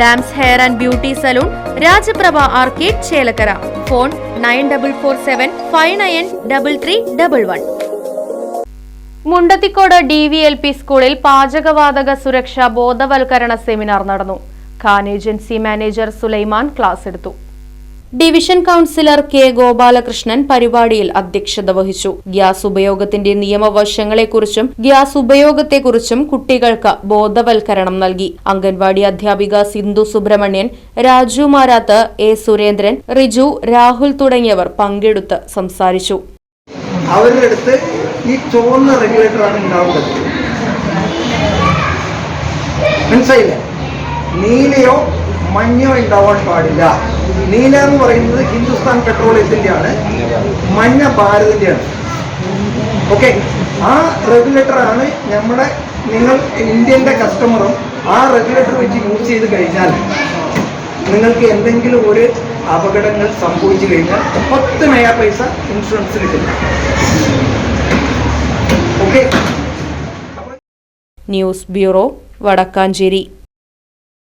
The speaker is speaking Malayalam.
Dames hair and beauty salon Rajaprabha arcade Chelakkara. Phone nine double four seven five nine double three double one. Mundathikode D V L P സ്കൂളിൽ പാചകവാതക സുരക്ഷാ ബോധവൽക്കരണ സെമിനാർ നടന്നു. Khan agency manager Sulaiman class എടുത്തു. ഡിവിഷൻ കൗൺസിലർ കെ ഗോപാലകൃഷ്ണൻ പരിപാടിയിൽ അധ്യക്ഷത വഹിച്ചു. ഗ്യാസ് ഉപയോഗത്തിന്റെ നിയമവശങ്ങളെക്കുറിച്ചും ഗ്യാസ് ഉപയോഗത്തെക്കുറിച്ചും കുട്ടികൾക്ക് ബോധവൽക്കരണം നൽകി. അംഗൻവാടി അധ്യാപിക സിന്ധു സുബ്രഹ്മണ്യൻ രാജു മാരാത്ത് എ സുരേന്ദ്രൻ റിജു രാഹുൽ തുടങ്ങിയവർ പങ്കെടുത്ത് സംസാരിച്ചു. അവരുടെ അടുത്ത് ഈ ചുവന്ന മനസ്സിലായില്ലേ? നീലയോ മഞ്ഞയോ ഉണ്ടാവാൻ പാടില്ല. നീല എന്ന് പറയുന്നത് ഹിന്ദുസ്ഥാൻ പെട്രോളിയത്തിന്റെയാണ് മഞ്ഞ ഭാരതിന്റെയാണ്. ഓക്കെ ആ റെഗുലേറ്റർ ആണ് നമ്മുടെ നിങ്ങൾ ഇന്ത്യന്റെ കസ്റ്റമറും ആ റെഗുലേറ്റർ വെച്ച് യൂസ് ചെയ്ത് കഴിഞ്ഞാൽ നിങ്ങൾക്ക് എന്തെങ്കിലും ഒരു അപകടങ്ങൾ സംഭവിച്ചു കഴിഞ്ഞാൽ പത്ത് നയ പൈസ ഇൻഷുറൻസ് കിട്ടും. Okay news bureau Vadakkanchery.